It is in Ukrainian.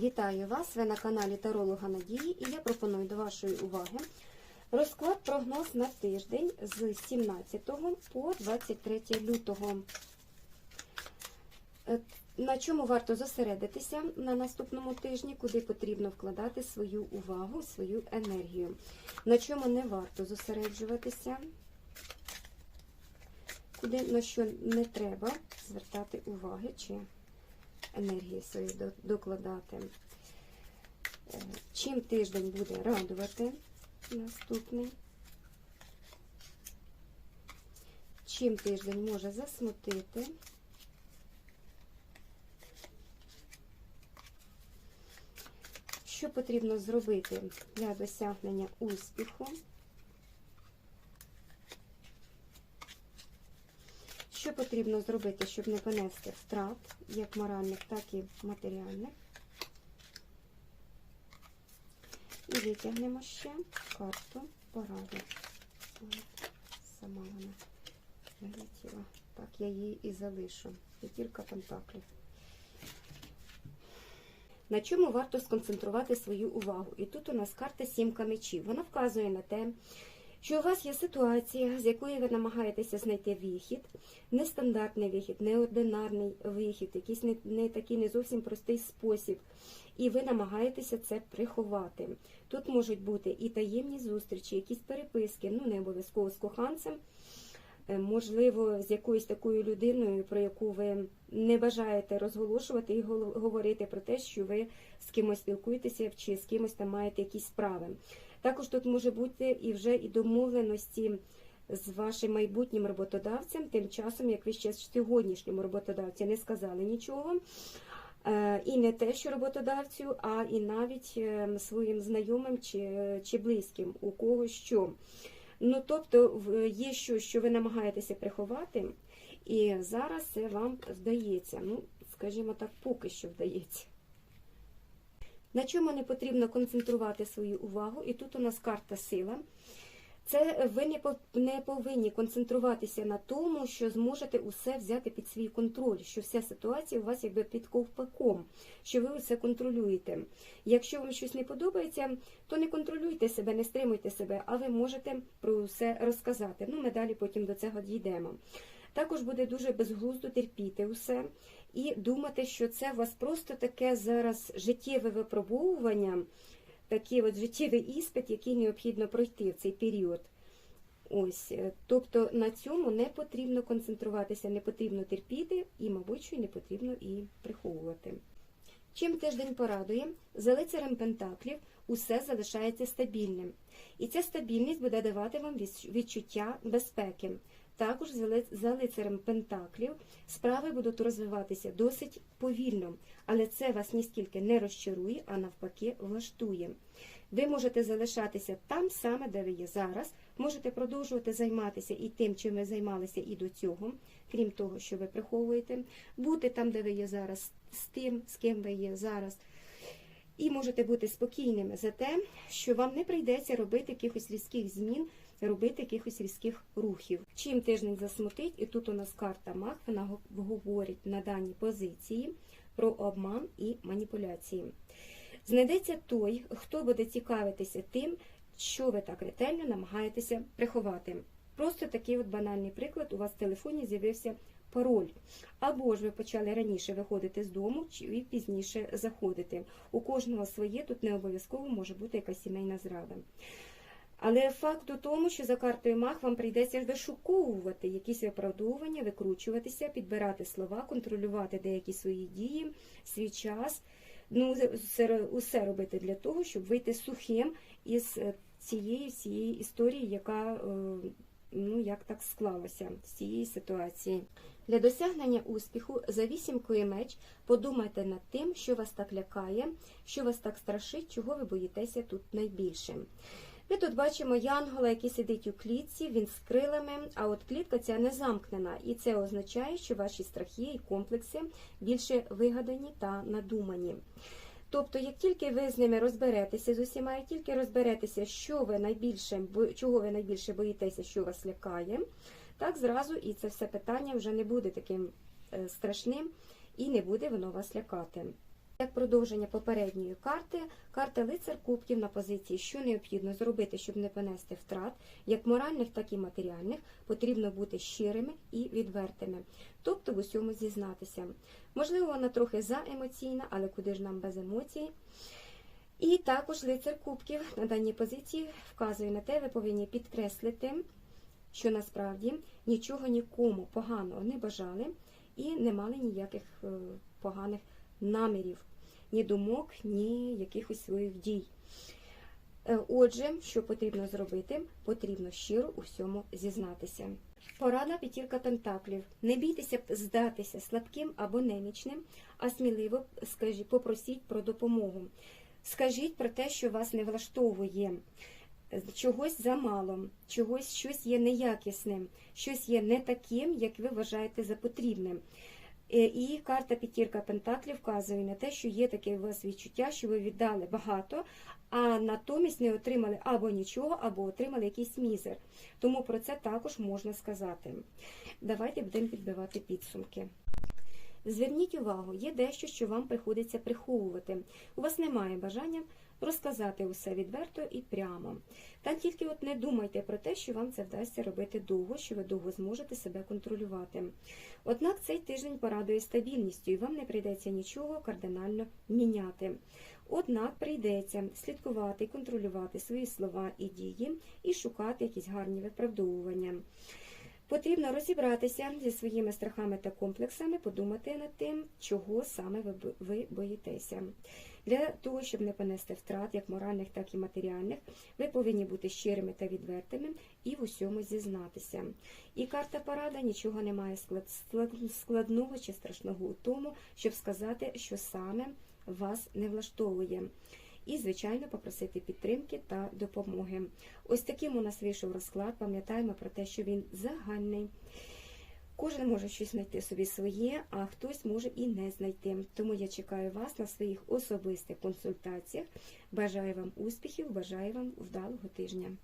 Вітаю вас! Ви на каналі Таролога Надії і я пропоную до вашої уваги розклад прогноз на тиждень з 17 по 23 лютого. Е, На чому варто зосередитися на наступному тижні, куди потрібно вкладати свою увагу, свою енергію. На чому не варто зосереджуватися, куди на що не треба звертати уваги чи енергії свої докладати. Е, Чим тиждень буде радувати наступний? Чим тиждень може засмутити? Що потрібно зробити для досягнення успіху? Що потрібно зробити, щоб не понести втрат, як моральних, так і матеріальних? І витягнемо ще карту поради. Сама вона вилетіла. Так, я її і залишу. П'ятірка пентаклів. На чому варто сконцентрувати свою увагу? І тут у нас карта сімка мечів. Вона вказує на те, що у вас є ситуація, з якої ви намагаєтеся знайти вихід, нестандартний вихід, неординарний вихід, якийсь не, не такий не зовсім простий спосіб. І ви намагаєтеся це приховати. Тут можуть бути і таємні зустрічі, якісь переписки, ну не обов'язково з коханцем, можливо, з якоюсь такою людиною, про яку ви не бажаєте розголошувати і говорити про те, що ви з кимось спілкуєтеся чи з кимось там маєте якісь справи. Також тут може бути і вже і домовленості з вашим майбутнім роботодавцем, тим часом, як ви ще сьогоднішньому роботодавці не сказали нічого. Е, І не те, що роботодавцю, а і навіть е, своїм знайомим чи, чи близьким, у кого що. Ну, тобто є щось, що ви намагаєтеся приховати, і зараз це вам вдається. Ну, скажімо так, поки що вдається. На чому не потрібно концентрувати свою увагу? І тут у нас карта сила. Це ви не не повинні концентруватися на тому, що зможете усе взяти під свій контроль, що вся ситуація у вас якби під ковпаком, що ви усе контролюєте. Якщо вам щось не подобається, то не контролюйте себе, не стримуйте себе, а ви можете про все розказати. Ну, ми далі потім до цього дійдемо. Також буде дуже безглуздо терпіти усе і думати, що це у вас просто таке зараз життєве випробовування, такий от життєвий іспит, який необхідно пройти в цей період. Ось, е, тобто на цьому не потрібно концентруватися, не потрібно терпіти і, мабуть, що не потрібно і приховувати. Чим тиждень порадує, за лицарем Пентаклів усе залишається стабільним. І ця стабільність буде давати вам відчуття безпеки. Також за ли- лицарем Пентаклів справи будуть розвиватися досить повільно, але це вас ніскільки не розчарує, а навпаки влаштує. Ви можете залишатися там саме, де ви є зараз, можете продовжувати займатися і тим, чим ви займалися і до цього, крім того, що ви приховуєте, бути там, де ви є зараз, з тим, з ким ви є зараз. І можете бути спокійними за те, що вам не прийдеться робити якихось різких змін, робити якихось різких рухів. Чим тиждень засмутить, і тут у нас карта Мах, вона говорить на даній позиції про обман і маніпуляції. Знайдеться той, хто буде цікавитися тим, що ви так ретельно намагаєтеся приховати. Просто такий от банальний приклад, у вас в телефоні з'явився пароль. Або ж ви почали раніше виходити з дому, чи пізніше заходити. У кожного своє, тут не обов'язково може бути якась сімейна зрада. Але факт у тому, що за картою мах вам прийдеться вишуковувати якісь виправдовування, викручуватися, підбирати слова, контролювати деякі свої дії, свій час. Ну, усе, робити для того, щоб вийти сухим із е, цієї всієї історії, яка е, ну як так склалося з цієї ситуації. Для досягнення успіху за вісімкою меч подумайте над тим, що вас так лякає, що вас так страшить, чого ви боїтеся тут найбільше. Ми тут бачимо янгола, який сидить у клітці, він з крилами, а от клітка ця не замкнена. І це означає, що ваші страхи і комплекси більше вигадані та надумані. Тобто, як тільки ви з ними розберетеся з усіма, як тільки розберетеся, що ви найбільше, чого ви найбільше боїтеся, що вас лякає, так зразу і це все питання вже не буде таким е, страшним і не буде воно вас лякати. Як продовження попередньої карти, карта лицар кубків на позиції, що необхідно зробити, щоб не понести втрат, як моральних, так і матеріальних, потрібно бути щирими і відвертими, тобто в усьому зізнатися. Можливо, вона трохи заемоційна, але куди ж нам без емоцій? І також лицар кубків на даній позиції вказує на те, ви повинні підкреслити, що насправді нічого нікому поганого не бажали і не мали ніяких е, поганих намірів, ні думок, ні якихось своїх дій. Е, Отже, що потрібно зробити? Потрібно щиро у всьому зізнатися. Порада п'ятірка пентаклів. Не бійтеся здатися слабким або немічним, а сміливо скажіть, попросіть про допомогу. Скажіть про те, що вас не влаштовує, чогось замало, чогось щось є неякісним, щось є не таким, як ви вважаєте за потрібним. Е, І карта п'ятірка Пентаклів вказує на те, що є таке у вас відчуття, що ви віддали багато, а натомість не отримали або нічого, або отримали якийсь мізер. Тому про це також можна сказати. Давайте будемо підбивати підсумки. Зверніть увагу, є дещо, що вам приходиться приховувати. У вас немає бажання розказати усе відверто і прямо. Та тільки от не думайте про те, що вам це вдасться робити довго, що ви довго зможете себе контролювати. Однак цей тиждень порадує стабільністю, і вам не прийдеться нічого кардинально міняти. Однак прийдеться слідкувати і контролювати свої слова і дії і шукати якісь гарні виправдовування. Потрібно розібратися зі своїми страхами та комплексами, подумати над тим, чого саме ви боїтеся. Для того, щоб не понести втрат, як моральних, так і матеріальних, ви повинні бути щирими та відвертими і в усьому зізнатися. І карта порада нічого не має склад- склад- складного чи страшного у тому, щоб сказати, що саме вас не влаштовує. І, звичайно, попросити підтримки та допомоги. Ось таким у нас вийшов розклад. Пам'ятаємо про те, що він загальний. Кожен може щось знайти собі своє, а хтось може і не знайти. Тому я чекаю вас на своїх особистих консультаціях. Бажаю вам успіхів, бажаю вам вдалого тижня.